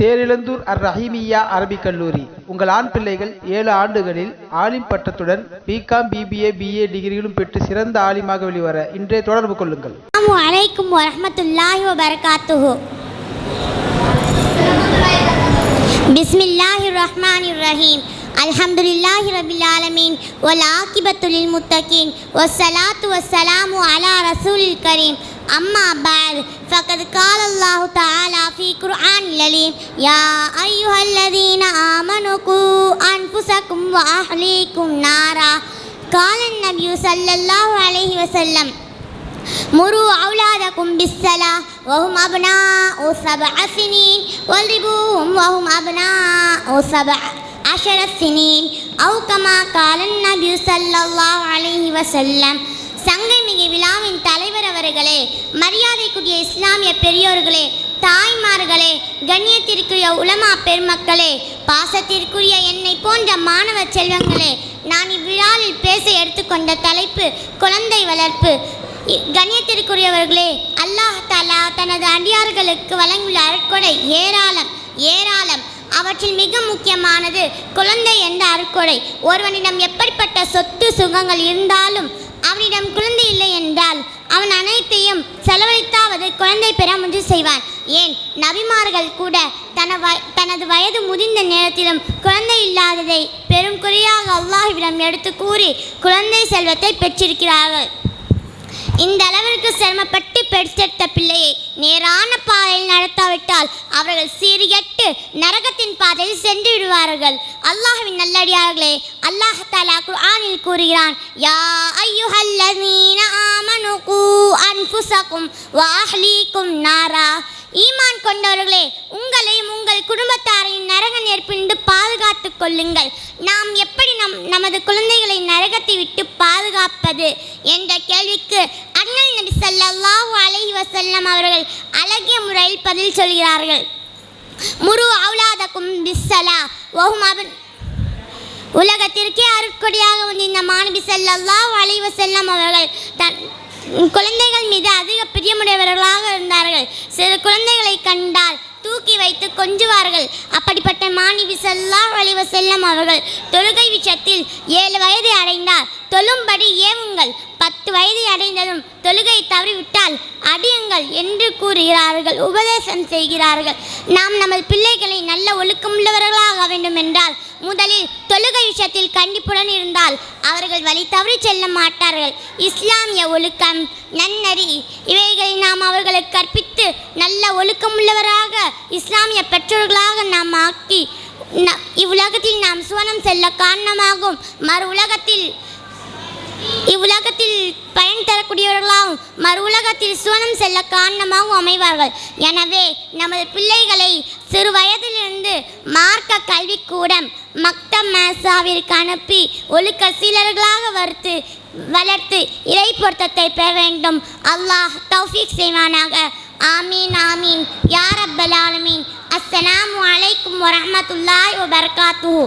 தேரிழந்தூர் அர் ரஹீமியா அரபிக் கல்லூரி. உங்கள் ஆண் பிள்ளைகள் ஏழு ஆண்டுகளில் ஆலிம் பட்டத்துடன் பிகாம் பிபிஏ பிஏ டிகிரிகளும் பெற்று சிறந்த ஆலிமாக வெளிவர இன்றைய தொடர்பு கொள்ளுங்கள். அஸ்ஸலாமு அலைக்கும் வபரகாத்துஹு. பிஸ்மில்லாஹிர் ரஹ்மானிர் ரஹீம். அல்ஹம்துலில்லாஹி ரபில் ஆலமீன். வல் ஆகிபத்து லில் முத்தகீன். வஸ்ஸலாத்து வஸ்ஸலாமு அலா ரசூலில் கரீம். أما بعد فقد قال الله تعالى في قرآن العليم يا أيها الذين آمنوا قوا أنفسكم وأهليكم نارا قال النبي صلى الله عليه وسلم مروا أولادكم بالصلاة وهم أبناء سبع سنين واضربوهم وهم أبناء سبع عشر سنين أو كما قال النبي صلى الله عليه وسلم சங்கமிகு விழாவின் தலைவர் அவர்களே மரியாதைக்குரிய இஸ்லாமிய பெரியோர்களே தாய்மார்களே கண்ணியத்திற்குரிய உலமா பெருமக்களே பாசத்திற்குரிய என்னை போன்ற மாணவ செல்வங்களே நான் இவ்விழாவில் பேச எடுத்துக்கொண்ட தலைப்பு குழந்தை வளர்ப்பு. இ- கண்ணியத்திற்குரியவர்களே அல்லாஹ் தலா தனது அடியார்களுக்கு வழங்கியுள்ள அருட்கொடை ஏராளம் ஏராளம். அவற்றில் மிக முக்கியமானது குழந்தை என்ற அருட்கொடை. ஒருவனிடம் எப்படிப்பட்ட சொத்து சுகங்கள் இருந்தாலும் அவனிடம் குழந்தை இல்லை என்றால் அவன் அனைத்தையும் செலவழித்தாவது குழந்தை பெற முயற்சி செய்வான். ஏன்? நபிமார்கள் கூட தன வ- தனது வயது முதிர்ந்த நேரத்திலும் குழந்தை இல்லாததை பெரும் குறையாக அல்லாஹ்விடம் எடுத்து கூறி குழந்தை செல்வத்தை பெற்றிருக்கிறார்கள். இந்த அளவிற்கு சிரமப்பட்ட பெற்றெடுத்த பிள்ளையை நேரான பாதையில் நடத்தாவிட்டால் அவர்கள் சீரியட்டு நரகத்தின் பாதையில் சென்று விடுவார்கள். அல்லாஹ்வின் நல்லடியார்களே அல்லாஹ் தாலா குர்ஆனில் கூறுகிறான் யா ஐயுஹல்லதீன ஆமனு கூ அன்ஃபுஸகும் வ அஹ்லீக்கும் நாரா. ஈமான் கொண்டவர்களே உங்களையும் உங்கள் குடும்பத்தாரையும் நரக நெருப்பின்று பாதுகாத்துக் கொள்ளுங்கள். நாம் எப்படி நம் நமது குழந்தைகளை நரகத்தை விட்டு பாதுகாப்பது என்ற கேள்விக்கு அண்ணல் நபி ஸல்லல்லாஹு அலஹி வசல்லம் அவர்கள் அழகிய முறையில் பதில் சொல்கிறார்கள். முரு அவுலாதக்கும் பிஸ்ஸலா ஓஹும் அவன் உலகத்திற்கே அருட்கொடியாக வந்த இந்த மாணவி ஸல்லல்லாஹு அலைவ செல்லம் அவர்கள் தன் குழந்தைகள் மீது அதிக பிரியமுடையவர்களாக இருந்தார்கள். சிறு குழந்தைகளை கண்டால் வைத்து கொஞ்சுவார்கள். அப்படிப்பட்ட மாணவி செல்லா அலைஹி வஸல்லம் அவர்கள். தொழுகை விஷயத்தில் ஏழு வயதை அடைந்தால் தொழும்படி ஏவுங்கள். பத்து வயதை அடைந்ததும் தொழுகை தவறிவிட்டால் அடியுங்கள் என்று கூறுகிறார்கள் உபதேசம் செய்கிறார்கள். நாம் நமது பிள்ளைகளை நல்ல ஒழுக்கமுள்ளவர்களாக வேண்டும் என்றால் முதலில் தொழுகை விஷயத்தில் கண்டிப்புடன் இருந்தால் அவர்கள் வழி தவறி செல்ல மாட்டார்கள். இஸ்லாமிய ஒழுக்கம் நன்னறி இவைகளை நாம் அவர்களுக்கு கற்பித்து நல்ல ஒழுக்கமுள்ளவராக இஸ்லாமிய பெற்றோர்களாக நாம் ஆக்கி ந- இவ்வுலகத்தில் நாம் சுவனம் செல்ல காரணமாகும். மறு உலகத்தில் கூடியவர்களாகவும் மறு உலகத்தில் சுவனம் செல்ல காரணமாகவும் அமைவார்கள். எனவே நமது பிள்ளைகளை சிறு வயதிலிருந்து மார்க்க கல்விக்கூடம் மக்தம் மேசாவிற்கு அனுப்பி ஒழுக்க சீலர்களாக வறுத்து வளர்த்து இறை பொருத்தத்தை பெற வேண்டும். அல்லாஹ் தௌஃபிக் செய்வானாக. ஆமீன் ஆமீன். யார் ரப்பல் ஆலமீன். அஸ்ஸலாமு அலைக்கும் வரஹ்மத்துல்லாஹி வபரகாத்துஹு